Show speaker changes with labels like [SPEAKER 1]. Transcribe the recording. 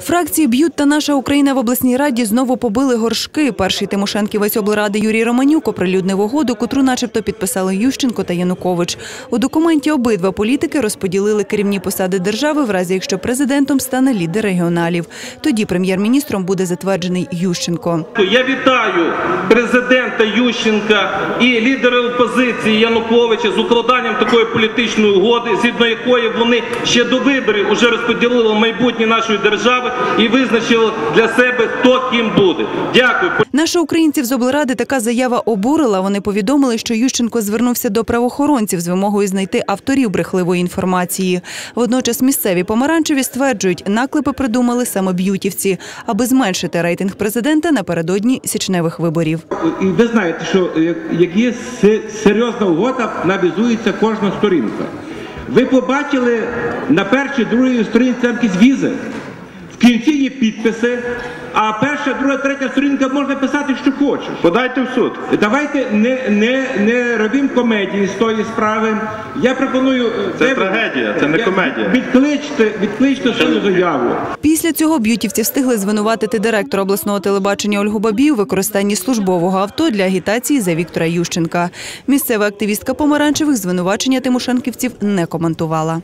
[SPEAKER 1] Фракції б'ють та наша Україна в обласній раді знову побили горшки. Перший Тимошенківець облради Юрій Романюк оприлюднив угоду, котру начебто підписали Ющенко та Янукович. У документі обидва політики розподілили керівні посади держави, в разі якщо президентом стане лідер регіоналів. Тоді прем'єр-міністром буде затверджений Ющенко.
[SPEAKER 2] Я вітаю президента Ющенка і лідера опозиції Януковича з укладанням такої політичної угоди, згідно якої вони ще до виборів вже розподілили майбутнє нашої держави і визначили для себе, хто ким буде. Дякую.
[SPEAKER 1] Наша українців з облради така заява обурила. Вони повідомили, що Ющенко звернувся до правоохоронців з вимогою знайти авторів брехливої інформації. Водночас місцеві помаранчеві стверджують, наклепи придумали саме б'ютівці, аби зменшити рейтинг президента напередодні січневих виборів.
[SPEAKER 3] І ви знаєте, що як- є серйозна угода, навізується кожна сторінка. Ви побачили на першій, другій сторінці якісь візи. В кінці є підписи, а перша, друга, третя сторінка можна писати, що хочеш.
[SPEAKER 4] Подайте в суд.
[SPEAKER 3] Давайте не, не, не робимо комедії з тої справи. Я пропоную. е,
[SPEAKER 4] Це
[SPEAKER 3] ви-
[SPEAKER 4] трагедія, це не комедія.
[SPEAKER 3] Відкличте, відкличте свою заяву.
[SPEAKER 1] Після цього б'ютівці встигли звинуватити директора обласного телебачення Ольгу Бабію у використанні службового авто для агітації за Віктора Ющенка. Місцева активістка помаранчевих звинувачення тимошенківців не коментувала.